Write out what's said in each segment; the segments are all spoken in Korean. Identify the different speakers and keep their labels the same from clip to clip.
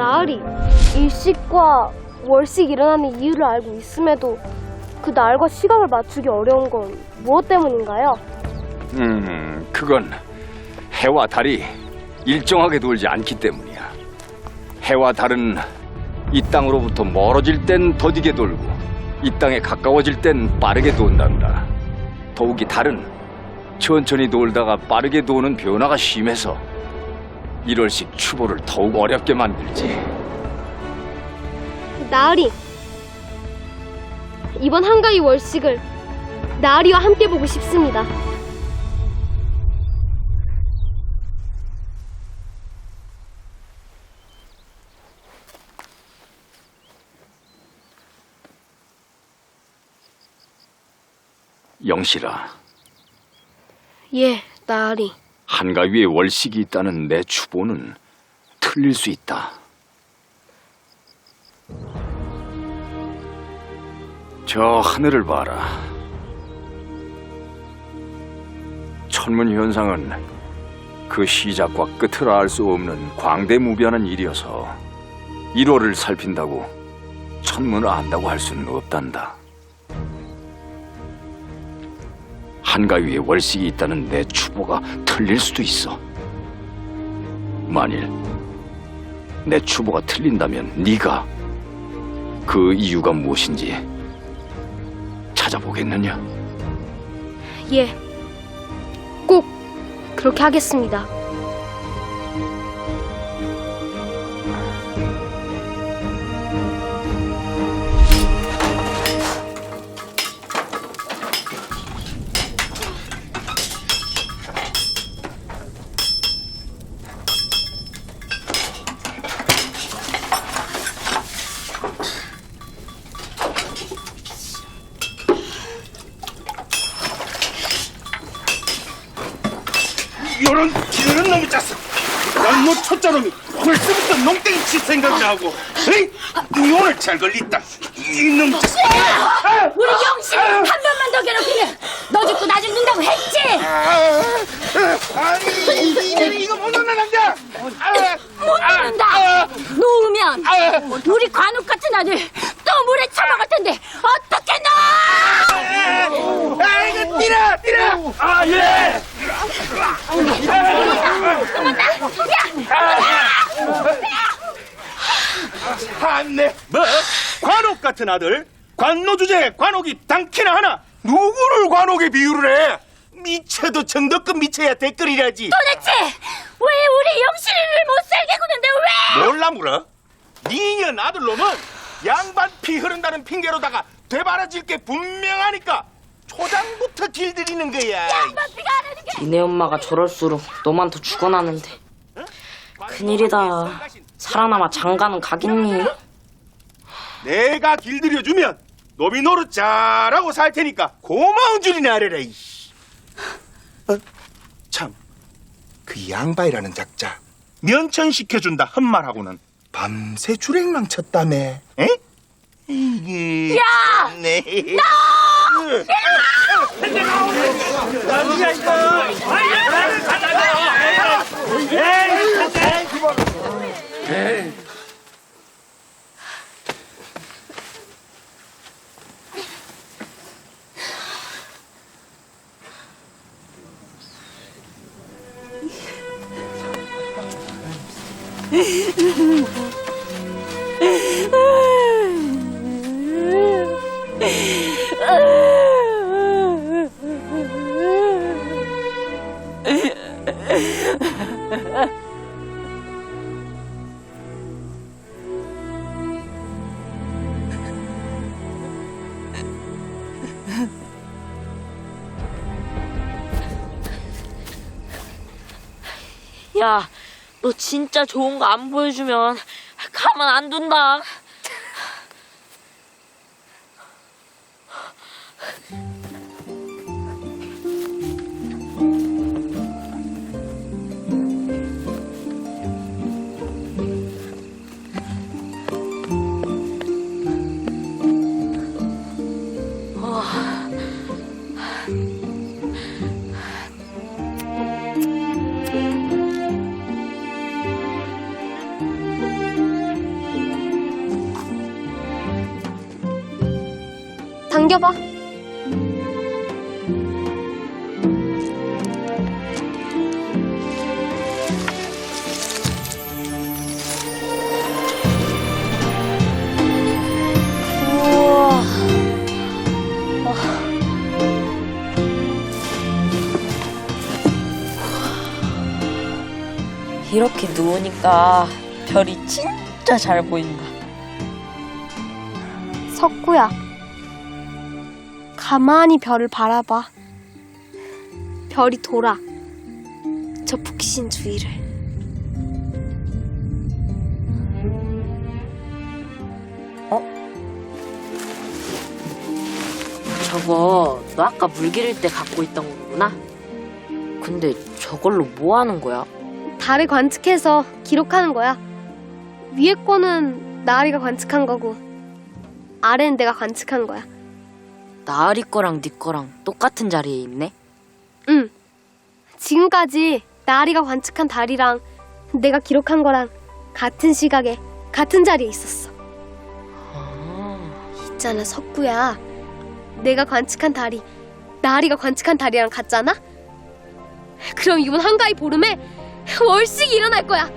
Speaker 1: 나으리, 일식과 월식 일어나는 이유를 알고 있음에도 그 날과 시각을 맞추기 어려운 건 무엇 때문인가요?
Speaker 2: 음, 그건 해와 달이 일정하게 돌지 않기 때문이야. 해와 달은 이 땅으로부터 멀어질 땐 더디게 돌고 이 땅에 가까워질 땐 빠르게 돈단다. 더욱이 달은 천천히 돌다가 빠르게 도는 변화가 심해서 1월씩 추보를 더욱 어렵게 만들지.
Speaker 1: 나으리, 이번 한가위 월식을 나으리와 함께 보고 싶습니다.
Speaker 2: 영실아,
Speaker 1: 예, 나으리.
Speaker 2: 한가위에 월식이 있다는 내 추보는 틀릴 수 있다. 저 하늘을 봐라. 천문 현상은 그 시작과 끝을 알 수 없는 광대무변한 일이어서 1월을 살핀다고 천문을 안다고 할 수는 없단다. 한가위에 월식이 있다는 내 추보가 틀릴 수도 있어. 만일 내 추보가 틀린다면 네가 그 이유가 무엇인지 찾아보겠느냐?
Speaker 1: 예, 꼭 그렇게 하겠습니다.
Speaker 3: 에이, 이 오늘 잘 걸렸다. 이놈 짰어.
Speaker 4: 우리 영신 한 번만 더 괴롭히면 너 죽고 나 죽는다고 했지?
Speaker 3: 아니, 이거, 이거 못 놓는 남자.
Speaker 4: 못 놓는다. 놓으면 우리 관욱 같은 아들 또 물에 처먹을 텐데 어떻게 놔?
Speaker 3: 아이고, 뛰라, 뛰라. 아, 예. 참네. 뭐? 관옥 같은 아들? 관노 주제에 관옥이 당키나 하나? 누구를 관옥에 비유를 해? 미쳐도 정덕급 미쳐야 댓글이라지.
Speaker 4: 도대체 왜 우리 영신이를 못 살게 구는데 왜?
Speaker 3: 몰라 물어? 니년 아들놈은 양반 피 흐른다는 핑계로다가 되바라질 게 분명하니까 초장부터 길들이는 거야.
Speaker 4: 양반 피가 하라는 게
Speaker 5: 니네 엄마가 저럴수록 너만 더 죽어나는데 큰일이다 살아남아 장가는 가겠니?
Speaker 3: 내가 길들여주면 노비 노릇 잘하고 살 테니까 고마운 줄이나 알아라. 이씨. 어? 참, 그 양바이라는 작자 면천시켜준다 헛말하고는 밤새 주랭망 쳤다며. 에? 이게...
Speaker 4: 야!
Speaker 3: 네.
Speaker 5: 야, 嘿嘿嘿 진짜 좋은 거 안 보여주면 가만 안 둔다.
Speaker 1: 당겨봐.
Speaker 5: 이렇게 누우니까 별이 진짜 잘 보인다.
Speaker 1: 석구야. 가만히 별을 바라봐. 별이 돌아. 저 북신 주위를.
Speaker 5: 저거 너 아까 물 기를 때 갖고 있던 거구나? 근데 저걸로 뭐 하는 거야?
Speaker 1: 달을 관측해서 기록하는 거야. 위에 거는 나리가 관측한 거고, 아래는 내가 관측한 거야.
Speaker 5: 나으리 거랑 네 거랑 똑같은 자리에 있네?
Speaker 1: 응. 지금까지 나리가 관측한 달이랑 내가 기록한 거랑 같은 시각에 같은 자리에 있었어.
Speaker 5: 아,
Speaker 1: 있잖아, 석구야. 내가 관측한 달이 나리가 관측한 달이랑 같잖아? 그럼 이번 한가위 보름에 월식이 일어날 거야.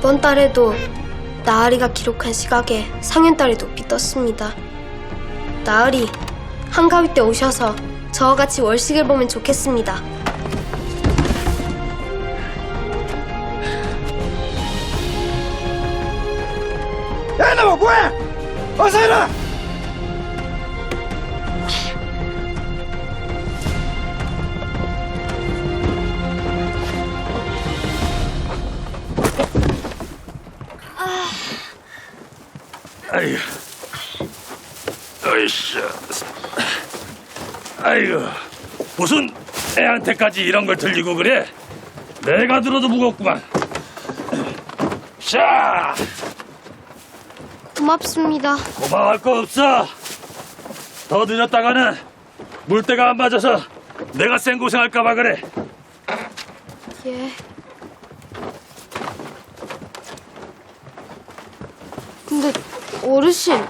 Speaker 1: 이번 달에도 나으리가 기록한 시각에 상현달이 높이 떴습니다. 나으리, 한가위 때 오셔서 저와 같이 월식을 보면 좋겠습니다.
Speaker 3: 야, 나뭐 뭐해? 어서 일어나!
Speaker 6: 아이고, 어이씨, 아이고, 무슨 애한테까지 이런 걸 들리고 그래? 내가 들어도 무겁구만. 자,
Speaker 1: 고맙습니다.
Speaker 6: 고마워할 거 없어. 더 늦었다가는 물때가 안 맞아서 내가 생고생할까봐 그래.
Speaker 1: 예. 근데 어르신,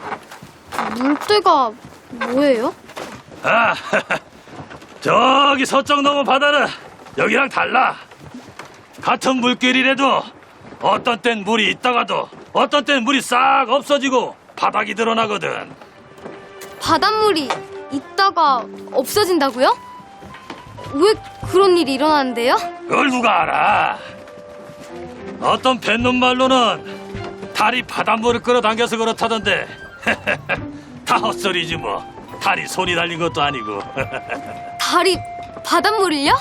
Speaker 1: 물때가 뭐예요?
Speaker 6: 아, 저기 서쪽 너머 바다는 여기랑 달라. 같은 물길이라도 어떤 땐 물이 있다가도 어떤 땐 물이 싹 없어지고 바닥이 드러나거든.
Speaker 1: 바닷물이 있다가 없어진다고요? 왜 그런 일이 일어나는데요?
Speaker 6: 그걸 누가 알아? 어떤 뱃놈 말로는 달이 바닷물을 끌어당겨서 그렇다던데 다 헛소리지 뭐. 달이 손이 달린 것도 아니고.
Speaker 1: 달이 바닷물을요?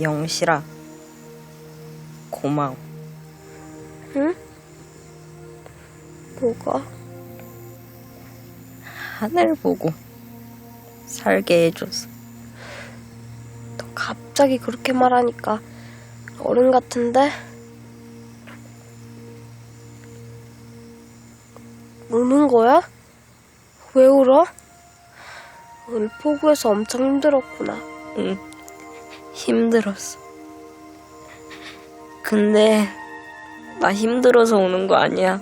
Speaker 5: 영실아, 고마워.
Speaker 1: 뭐가?
Speaker 5: 하늘 보고 살게 해줘서.
Speaker 1: 너 갑자기 그렇게 말하니까 어른 같은데? 우는 거야? 왜 울어? 을포구에서 엄청 힘들었구나.
Speaker 5: 응, 힘들었어. 근데 나 힘들어서 오는 거 아니야.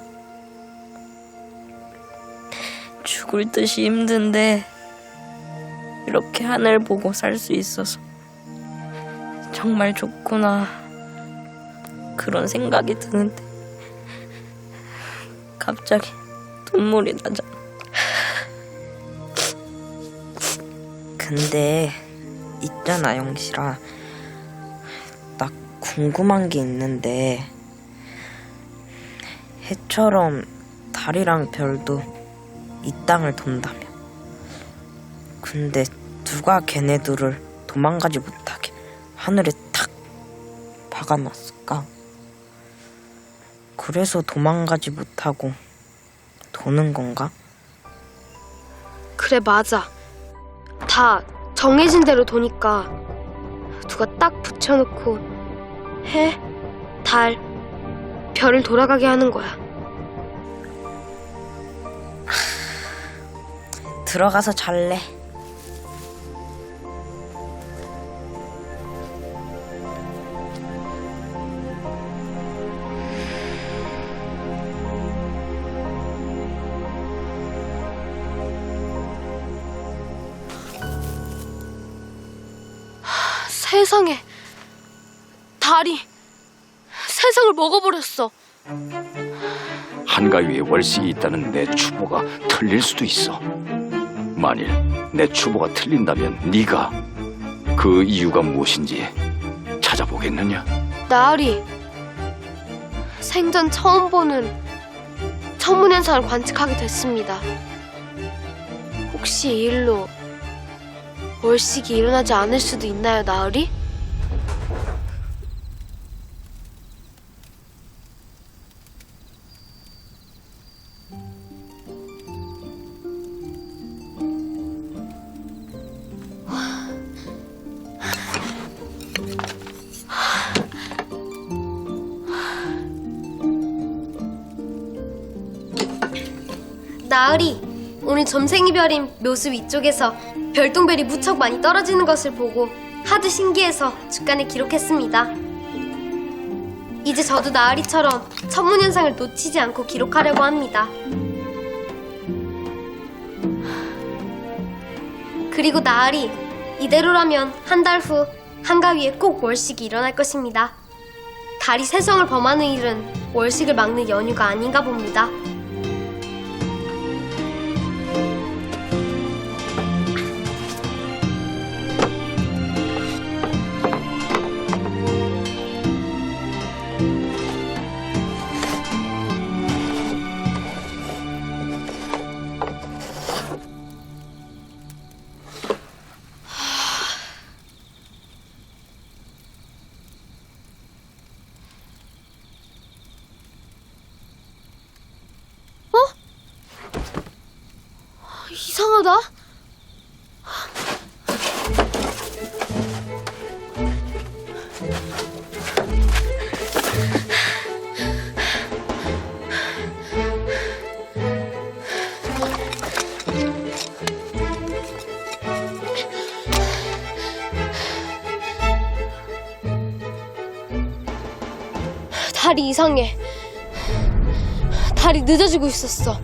Speaker 5: 죽을 듯이 힘든데 이렇게 하늘 보고 살 수 있어서 정말 좋구나. 그런 생각이 드는데 갑자기 눈물이 나잖아. 근데 있잖아 영실아 나 궁금한 게 있는데 해처럼 달이랑 별도 이 땅을 돈다며 근데 누가 걔네 들을 도망가지 못하게 하늘에 탁 박아놨을까 그래서 도망가지 못하고 도는 건가?
Speaker 1: 그래 맞아. 다 정해진 대로 도니까 누가 딱 붙여놓고 해, 달, 별을 돌아가게 하는 거야.
Speaker 5: 들어가서 잘래.
Speaker 1: 먹어버렸어.
Speaker 2: 한가위에 월식이 있다는 내 추보가 틀릴 수도 있어. 만일 내 추보가 틀린다면 네가 그 이유가 무엇인지 찾아보겠느냐?
Speaker 1: 나으리 생전 처음 보는 천문현상을 관측하게 됐습니다. 혹시 이 일로 월식이 일어나지 않을 수도 있나요, 나으리? 나으리, 오늘 점생이 별인 묘수 위쪽에서 별똥별이 무척 많이 떨어지는 것을 보고 하도 신기해서 주간에 기록했습니다. 이제 저도 나으리처럼 천문현상을 놓치지 않고 기록하려고 합니다. 그리고 나으리, 이대로라면 한 달 후 한가위에 꼭 월식이 일어날 것입니다. 달이 세성을 범하는 일은 월식을 막는 연유가 아닌가 봅니다. 이상하다. 달이 이상해. 달이 늦어지고 있었어.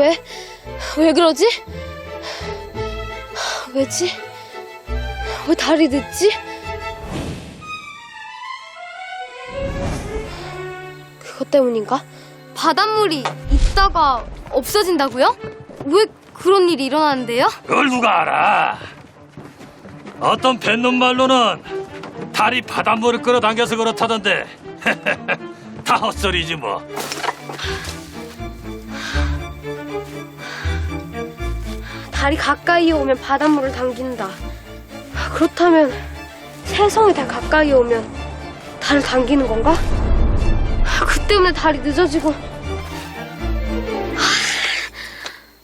Speaker 1: 왜? 왜 그러지? 왜지? 왜 달이 늦지? 그것 때문인가? 바닷물이 있다가 없어진다고요? 왜 그런 일이 일어나는데요?
Speaker 6: 그걸 누가 알아? 어떤 뱃놈 말로는 달이 바닷물을 끌어당겨서 그렇다던데 다 헛소리지 뭐
Speaker 1: 달이 가까이 오면 바닷물을 당긴다. 그렇다면 세성이 달 가까이 오면 달을 당기는 건가? 그 때문에 달이 늦어지고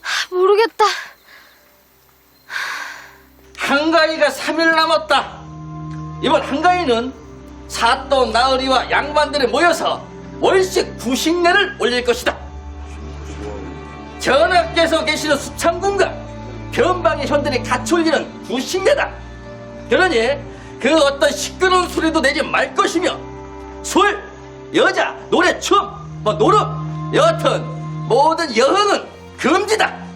Speaker 1: 하, 모르겠다.
Speaker 7: 한가위가 3일 남았다. 이번 한가위는 사또 나으리와 양반들이 모여서 월식 구식례를 올릴 것이다. 전하께서 계시는 수창궁과 변방의 현들이 같이 올리는 구식례다. 그러니 그 어떤 시끄러운 소리도 내지 말 것이며 술, 여자, 노래, 춤, 뭐 노름, 여하튼 모든 여흥은 금지다.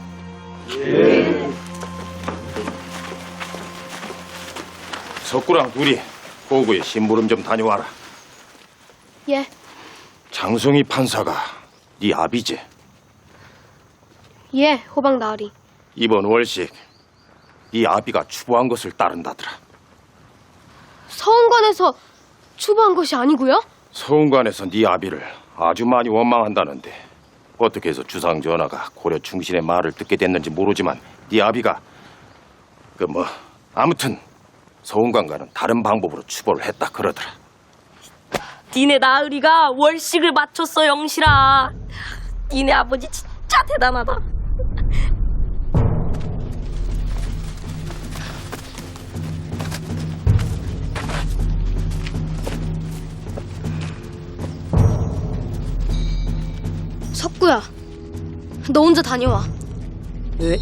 Speaker 3: 석구랑 둘이 고구에 심부름 좀 다녀와라.
Speaker 1: 예,
Speaker 3: 장성희 판사가 네 아비지.
Speaker 1: 예, 호박 나으리.
Speaker 3: 이번 월식 이 아비가 추보한 것을 따른다더라.
Speaker 1: 서원관에서 추보한 것이 아니고요?
Speaker 3: 서운관에서 네 아비를 아주 많이 원망한다는데 어떻게 해서 주상 전하가 고려 충신의 말을 듣게 됐는지 모르지만 네 아비가 그 뭐 아무튼 서운관과는 다른 방법으로 추보를 했다 그러더라.
Speaker 5: 니네 나으리가 월식을 맞췄어 영실아. 니네 아버지 진짜 대단하다.
Speaker 1: 석구야, 너 혼자 다녀와.
Speaker 5: 왜?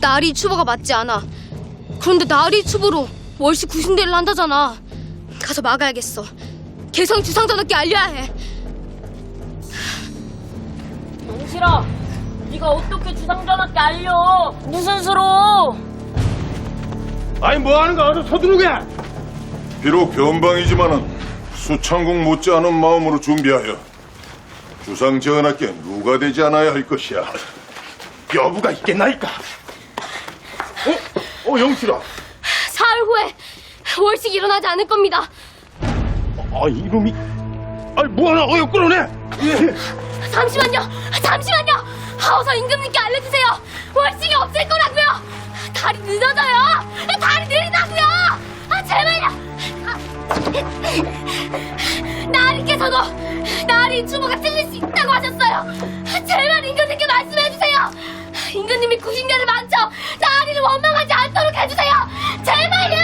Speaker 1: 나리 추보가 맞지 않아. 그런데 나리 추보로 월시 구신대를 한다잖아. 가서 막아야겠어. 개성 주상전학께 알려야 해.
Speaker 5: 영실아, 네가 어떻게 주상전학께 알려? 무슨 수로?
Speaker 3: 아니 뭐 하는 거야? 어서 서두르게.
Speaker 8: 비록 변방이지만은 수창국 못지않은 마음으로 준비하여 주상 전하께 누가 되지 않아야 할 것이야.
Speaker 3: 여부가 있겠나이까? 어? 어 영실아.
Speaker 1: 사흘 후에 월식이 일어나지 않을 겁니다.
Speaker 3: 아 이놈이. 아니 뭐하나 어여 끌어내. 예.
Speaker 1: 잠시만요, 잠시만요. 어서 임금님께 알려주세요. 월식이 없을 거라고요. 달이 늦어져요. 달이 느리다고요. 아 제발요. 나리께서도 나리 주모가 틀릴 수 있다고 하셨어요. 제발 인근님께 말씀해 주세요. 인근님이 구신대를 만져 나리를 원망하지 않도록 해주세요. 제발요. 예,